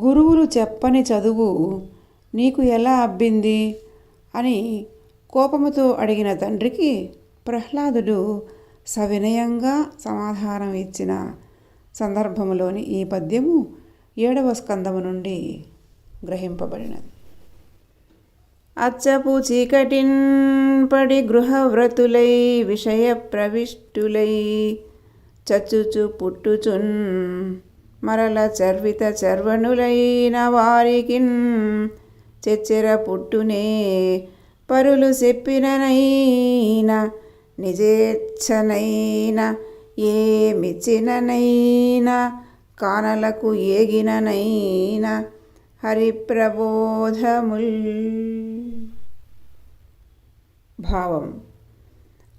గురువులు చెప్పని చదువు నీకు ఎలా అబ్బింది? అని కోపముతో అడిగిన తండ్రికి ప్రహ్లాదుడు సవినయంగా సమాధానం ఇచ్చిన సందర్భంలోని ఈ పద్యము ఏడవ స్కందము నుండి గ్రహింపబడినది. అచ్చపు చీకటిన్ పడి గృహవ్రతులై విషయ ప్రవిష్టులై చచ్చుచు పుట్టుచున్ మరల చర్విత చర్వణులైన వారికిన్ చెచ్చెర పుట్టునే పరులు చెప్పిననైన నిజేచ్ఛనైన ఏమిచ్చిననైనా కానలకు ఏగిననైన హరిప్రబోధముల్. భావం.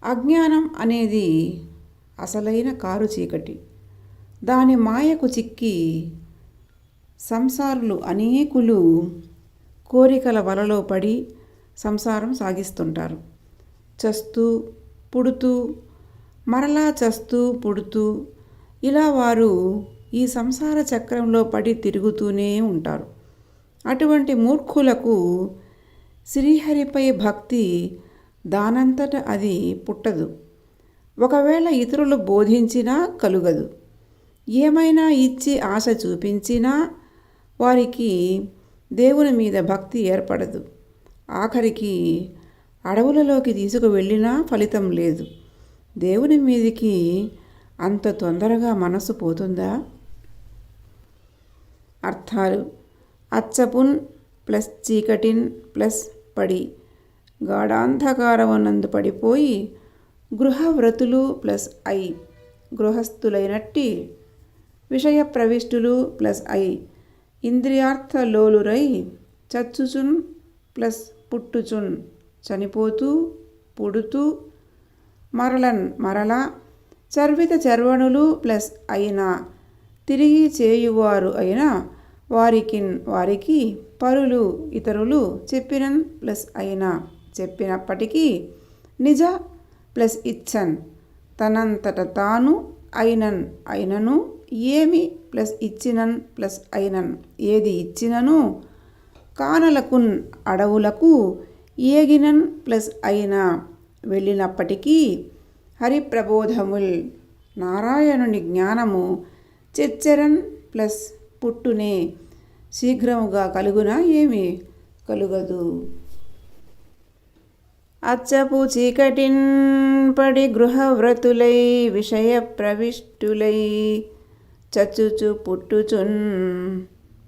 అజ్ఞానం అనేది అసలైన కారు చీకటి. దాని మాయకు చిక్కి సంసారులు అనేకులు కోరికల వలలో పడి సంసారం సాగిస్తుంటారు. చస్తూ పుడుతూ మరలా చస్తూ పుడుతూ ఇలా వారు ఈ సంసార చక్రంలో పడి తిరుగుతూనే ఉంటారు. అటువంటి మూర్ఖులకు శ్రీహరిపై భక్తి దానంతట అది పుట్టదు. ఒకవేళ ఇతరులు బోధించినా కలుగదు. ఏమైనా ఇచ్చి ఆశ చూపించినా వారికి దేవుని మీద భక్తి ఏర్పడదు. ఆఖరికి అడవులలోకి తీసుకువెళ్ళినా ఫలితం లేదు. దేవుని మీదికి అంత తొందరగా మనసు పోతుందా? అర్థాలు. అచ్చపున్ ప్లస్ చీకటిన్ ప్లస్ పడి గాఢాంధకారమునందు పడిపోయి గృహవ్రతులు ప్లస్ ఐ గృహస్థులైనట్టి విషయ ప్రవిష్టులు ప్లస్ ఐ. ఇంద్రియార్థలోలురై చచ్చుచున్ ప్లస్ పుట్టుచున్. చనిపోతూ పుడుతూ మరలన్ మరల చర్విత చర్వణులు ప్లస్ అయినా తిరిగి చేయువారు అయిన వారికిన్ వారికి పరులు ఇతరులు చెప్పినన్ ప్లస్ అయినా చెప్పినప్పటికీ నిజ ప్లస్ ఇచ్చన్. తనంతట తాను అయినన్ అయినను ఏమి ప్లస్ ఇచ్చినన్ ప్లస్ అయినన్. ఏది ఇచ్చినను? కానలకున్ అడవులకు ఏగినన్ ప్లస్ అయినా. వెళ్ళినప్పటికీ హరిప్రబోధముల్ నారాయణుని జ్ఞానము చెచ్చరన్ ప్లస్ పుట్టునే శీఘ్రముగా కలుగునా ఏమి? కలుగదు. అచ్చపు చీకటిన్ పడి గృహవ్రతులై విషయ ప్రవిష్టులై చచ్చుచు పుట్టుచున్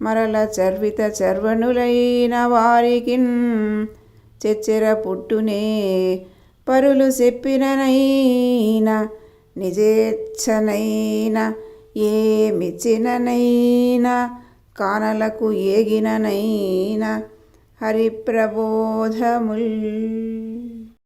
మరల చర్విత చర్వణులైన వారికిన్ చెచ్చెర పుట్టునే పరులు చెప్పిననైనా నిజేచ్ఛనైనా ఏమిచ్చిననైనా కానలకు ఏగిననైనా హరిప్రబోధముల్